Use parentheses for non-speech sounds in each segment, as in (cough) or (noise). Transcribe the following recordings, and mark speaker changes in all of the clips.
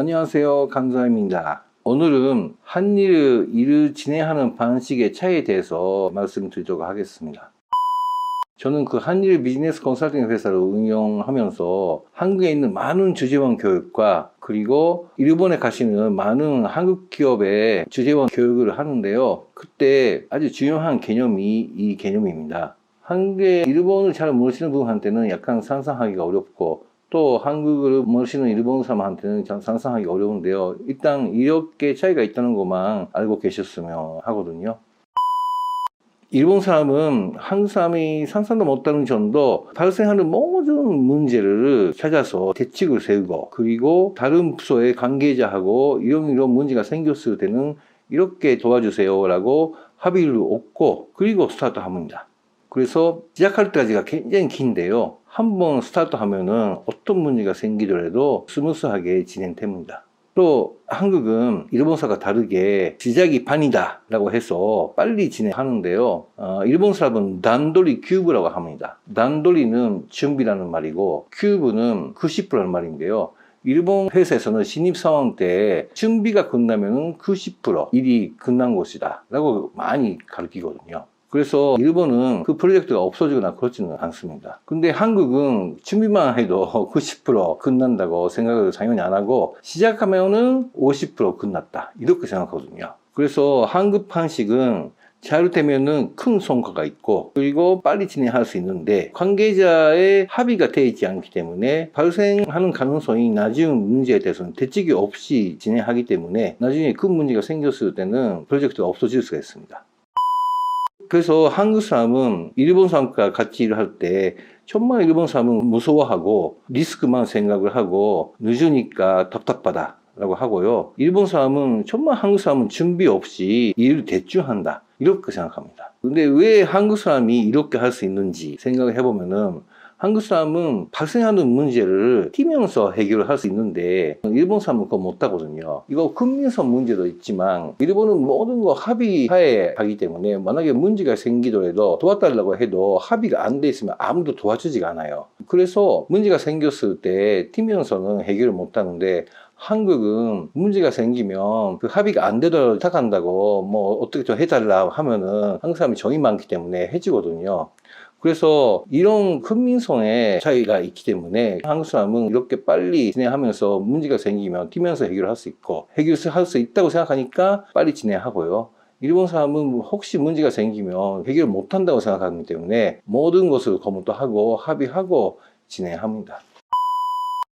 Speaker 1: 안녕하세요. 강사입니다. 오늘은 한일 일을 진행하는 방식의 차이에 대해서 말씀드리도록 하겠습니다. 저는 그 한일 비즈니스 컨설팅 회사를 운영하면서 한국에 있는 많은 주재원 교육과 그리고 일본에 가시는 많은 한국 기업의 주재원 교육을 하는데요. 그때 아주 중요한 개념이 이 개념입니다. 한국에 일본을 잘 모르시는 분한테는 약간 상상하기가 어렵고 또 한국을 모르시는 일본 사람한테는 참 상상하기 어려운데요. 일단 이렇게 차이가 있다는 것만 알고 계셨으면 하거든요. 일본 사람은 한국 사람이 상상도 못하는 정도 발생하는 모든 문제를 찾아서 대책을 세우고 그리고 다른 부서의 관계자하고 이런 이런 문제가 생겼을 때는 이렇게 도와주세요라고 합의를 얻고 그리고 스타트 합니다. 그래서 시작할 때까지가 굉장히 긴데요. 한번 스타트 하면은 어떤 문제가 생기더라도 스무스하게 진행됩니다. 또 한국은 일본사가 다르게 시작이 반이다 라고 해서 빨리 진행하는데요. 어, 일본 사람은 단돌이 큐브라고 합니다. 단돌이는 준비라는 말이고 큐브는 90%라는 말인데요. 일본 회사에서는 신입 상황 때 준비가 끝나면 90% 일이 끝난 것이다 라고 많이 가르치거든요. 그래서 일본은 그 프로젝트가 없어지거나 그렇지는 않습니다. 근데 한국은 준비만 해도 (laughs) 90% 끝난다고 생각을 당연히 안 하고 시작하면은 50% 끝났다. 이렇게 생각하거든요. 그래서 한국 방식은 잘되면은 큰 성과가 있고 그리고 빨리 진행할 수 있는데 관계자의 합의가 되어 있지 않기 때문에 발생하는 가능성이 낮은 문제에 대해서는 대책이 없이 진행하기 때문에 나중에 큰 문제가 생겼을 때는 프로젝트가 없어질 수가 있습니다. 그래서 한국 사람은 일본 사람과 같이 일을 할때 정말 일본 사람은 무서워하고 리스크만 생각을 하고 늦으니까 답답하다 라고 하고요. 일본 사람은 정말 한국 사람은 준비 없이 일을 대충 한다. 이렇게 생각합니다. 근데 왜 한국 사람이 이렇게 할 수 있는지 생각을 해보면은 한국 사람은 발생하는 문제를 뛰면서 해결을 할 수 있는데 일본 사람은 그거 못하거든요. 이거 국민성 문제도 있지만 일본은 모든 거 합의하에 하기 때문에 만약에 문제가 생기더라도 도와달라고 해도 합의가 안 돼 있으면 아무도 도와주지가 않아요. 그래서 문제가 생겼을 때 뛰면서는 해결을 못하는데 한국은 문제가 생기면 그 합의가 안 되도록 부탁한다고 뭐 어떻게 좀 해달라 하면은 한국 사람이 정이 많기 때문에 해주거든요. 그래서 이런 큰민성의 차이가 있기 때문에 한국 사람은 이렇게 빨리 진행하면서 문제가 생기면 뛰면서 해결할 수 있고 해결할 수 있다고 생각하니까 빨리 진행하고요. 일본 사람은 혹시 문제가 생기면 해결 못 한다고 생각하기 때문에 모든 것을 검토하고 합의하고 진행합니다.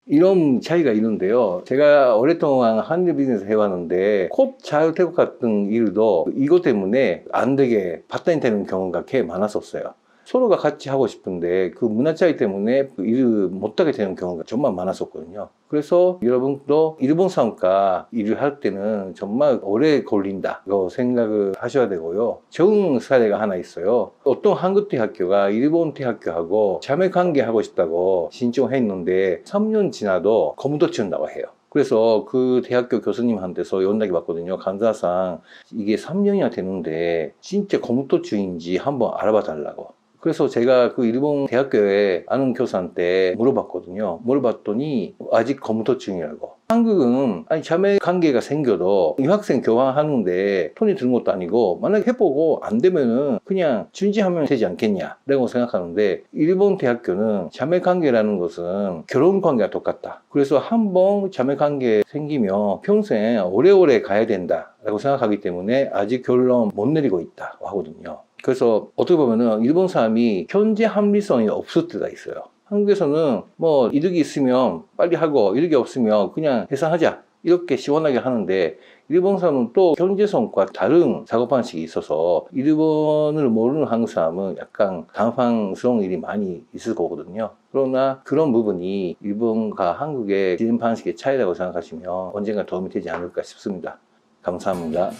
Speaker 1: 이런 차이가 있는데요. 제가 오랫동안 한일 비즈니스 해왔는데 콥잘 태국 같은 일도 이것 때문에 안 되게 바탕이 되는 경우가 꽤 많았었어요. 서로가 같이 하고 싶은데 그 문화 차이 때문에 그 일을 못하게 되는 경우가 정말 많았었거든요. 그래서 여러분도 일본 사람과 일을 할 때는 정말 오래 걸린다 고 생각을 하셔야 되고요. 좋은 사례가 하나 있어요. 어떤 한국 대학교가 일본 대학교하고 자매 관계 하고 싶다고 신청했는데 3년 지나도 거무도 치운다고 해요. 그래서 그 대학교 교수님한테서 연락이 왔거든요. 간사상 이게 3년이나 되는데 진짜 거무도 주인지 한번 알아봐 달라고. 그래서 제가 그 일본 대학교에 아는 교수한테 물어봤거든요. 물어봤더니 아직 검토 중이라고. 한국은 아니 자매 관계가 생겨도 유학생 교환하는데 돈이 드는 것도 아니고 만약에 해보고 안 되면은 그냥 준지하면 되지 않겠냐 라고 생각하는데 일본 대학교는 자매 관계라는 것은 결혼 관계가 똑같다. 그래서 한 번 자매 관계 생기면 평생 오래오래 가야 된다 라고 생각하기 때문에 아직 결론 못 내리고 있다고 하거든요. 그래서 어떻게 보면은 일본 사람이 현재 합리성이 없을 때가 있어요. 한국에서는 뭐 이득이 있으면 빨리 하고 이득이 없으면 그냥 해산하자 이렇게 시원하게 하는데 일본 사람은 또 경제성과 다른 작업 방식이 있어서 일본을 모르는 한국 사람은 약간 당황스러운 일이 많이 있을 거거든요. 그러나 그런 부분이 일본과 한국의 진행 방식의 차이라고 생각하시면 언젠가 도움이 되지 않을까 싶습니다. 감사합니다.